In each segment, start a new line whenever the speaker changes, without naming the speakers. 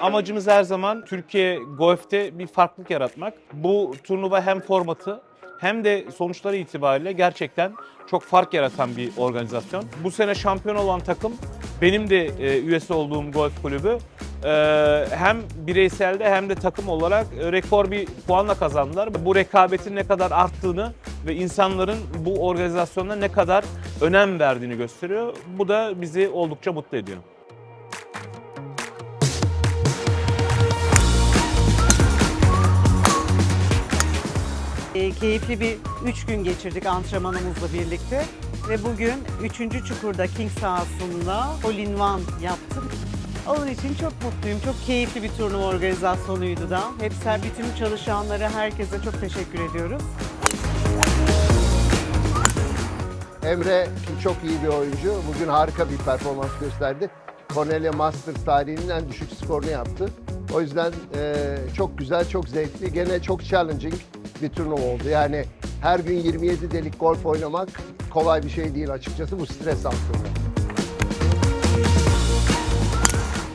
Amacımız her zaman Türkiye Golf'te bir farklılık yaratmak. Bu turnuva hem formatı hem de sonuçları itibariyle gerçekten çok fark yaratan bir organizasyon. Bu sene şampiyon olan takım benim de e, üyesi olduğum golf kulübü. E, hem bireyselde hem de takım olarak e, rekor bir puanla kazandılar. Bu rekabetin ne kadar arttığını ve insanların bu organizasyona ne kadar önem verdiğini gösteriyor. Bu da bizi oldukça mutlu ediyor.
Keyifli bir 3 gün geçirdik antrenmanımızla birlikte. Ve bugün 3. çukurda King sahasında in one yaptım. Onun için çok mutluyum. Çok keyifli bir turnuva organizasyonuydu da. Hepsi, bütün çalışanlara, herkese çok teşekkür ediyoruz.
Emre çok iyi bir oyuncu. Bugün harika bir performans gösterdi. Cornelia Masters tarihinin en düşük skorunu yaptı. O yüzden eee, çok güzel, çok zevkli. Gene çok challenging bir turnuva oldu. Yani her gün 27 delik golf oynamak kolay bir şey değil açıkçası. Bu stres altında.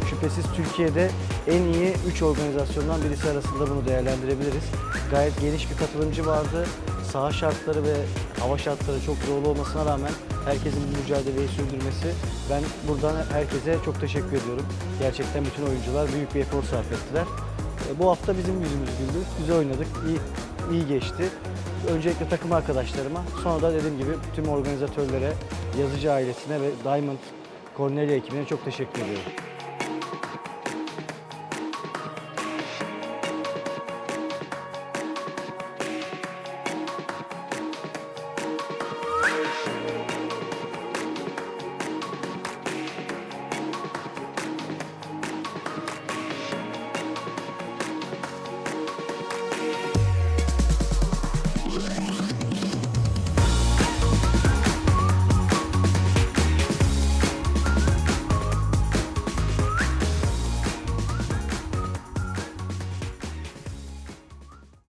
Şüphesiz Türkiye'de en iyi 3 organizasyondan birisi arasında bunu değerlendirebiliriz. Gayet geniş bir katılımcı vardı. Saha şartları ve hava şartları çok zorlu olmasına rağmen herkesin bu mücadeleyi sürdürmesi. Ben buradan herkese çok teşekkür ediyorum. Gerçekten bütün oyuncular büyük bir efor sarf ettiler. E, Bu hafta bizim yüzümüz güldü. Güzel oynadık. iyi iyi geçti. Öncelikle takım arkadaşlarıma, sonra da dediğim gibi tüm organizatörlere, yazıcı ailesine ve Diamond Cornelia ekibine çok teşekkür ediyorum.